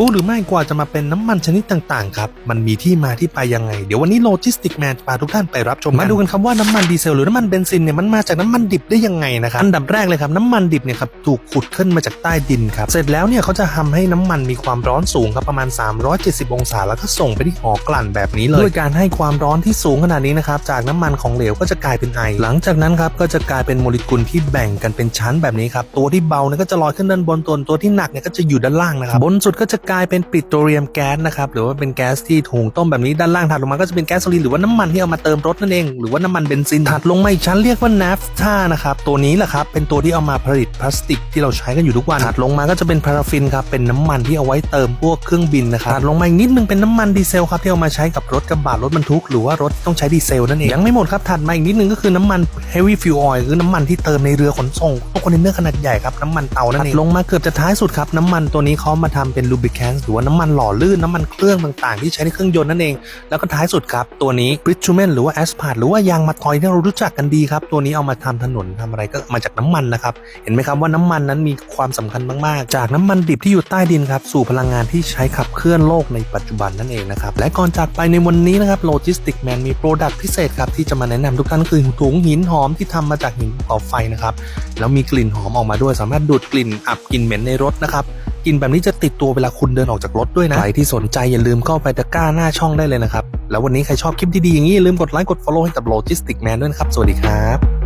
รู้หรือไม่กว่าจะมาเป็นน้ำมันชนิดต่างๆครับ มันมีที่มาที่ไปยังไง เดี๋ยววันนี้โลจิสติกแมนพาทุกท่านไปรับชม มาดูกันครับว่าน้ำมันดีเซลหรือน้ำมันเบนซินเนี่ยมันมาจากน้ำมันดิบได้ยังไงนะครับ อันดับแรกเลยครับน้ำมันดิบเนี่ยครับถูกขุดขึ้นมาจากใต้ดินครับ เสร็จแล้วเนี่ยเขาจะทำให้น้ำมันมีความร้อนสูงครับประมาณ 370 องศาแล้วก็ส่งไปที่หอกลั่นแบบนี้เลย ด้วยการให้ความร้อนที่สูงขนาดนี้นะครับจากน้ำมันของเหลวก็จะกลายเป็นไอ หลังจากนั้นครับก็จะกลายเป็นโมเลกุลที่แบ่งกันเป็นชั้นแบบนี้ครับตัวที่เบาเนี่ยก็จะลอยขึ้นด้านบนตัวตัวที่หนักเนี่ยก็จะอยู่ด้านล่างนะครับบนสุดก็จะกลายเป็นปิโตรเลียมแก๊สนะครับหรือว่าเป็นแก๊สที่ถูกต้มแบบนี้ด้านล่างถัดลงมาก็จะเป็นแก๊สโซลีนหรือว่าน้ำมันที่เอามาเติมรถนั่นเองหรือว่าน้ำมันเบนซินถัดลงมาอีกชั้นเรียกว่านาฟท่านะครับตัวนี้แหละครับเป็นตัวที่เอามาผลิตพลาสติกที่เราใช้กันอยู่ทุกวันถัดลงมาก็จะเป็นพาราฟินครับเป็นน้ำมันที่เอาไว้เติมพวกเครื่องบินนะครับถัดลงมาอีกนิดนึงเป็นน้ำมันดีเซลครับที่เอามาใช้กับรถกระบะรถบรรทุก หรือว่ารถต้องใช้ดีเซลนั่นเองยังไม่หมดครับถัดมาอีกนิดนึงก็คือน้ำมัน heavy fuel oil คือน้ำมันที่เติมในเรือขนส่งพวกคอนเทนเนอร์ขนาดใหญ่ครับน้ำมันเตานั่นเองลงมาเกือบจะท้ายสุดครับน้ำมันตัวนี้เขามาทำเป็น lubricant หรือว่าน้ำมันหล่อลื่นน้ำมันเครื่องต่างๆ ที่ใช้ในเครื่องยนต์นั่นเอง แล้วก็ท้ายสุดครับตัวนี้ bitumen หรือว่า asphalt หรือว่ายางมะตอยที่เรารู้จักกันดีครับ ตัวนี้เอามาทำถนนทำอะไรก็มาจากน้ำมันนะครับ เห็นไหมครับว่าน้ำมันนั้นมีความสำคัญมากๆ จากน้ำมันดิบที่อยู่ใต้ดินครับสู่พลังงานที่ใช้ขับเคลื่อนโลกในปัจจุบันนั่นเองนะครับและก่อนจากไปในวันนี้นะครับ Logistic Man มีโปรดักต์พิเศษครับที่จะมาแนะนำทุกท่านก็คือถุงหินหอมที่ทำมาจากหินภูเขาไฟนะครับแล้วมีกลิ่นหอมออกมาด้วยสามารถดูดกลิ่นอับกลิ่นเหม็นในรถนะครับ กินแบบนี้จะติดตัวเวลาคุณเดินออกจากรถด้วยนะ ใครที่สนใจอย่าลืมเข้าไปตะกร้าหน้าช่องได้เลยนะครับ แล้ววันนี้ใครชอบคลิปดีๆอย่างนี้อย่าลืมกดไลค์กด follow ให้กับ Logistic Man ด้วยนะครับ สวัสดีครับ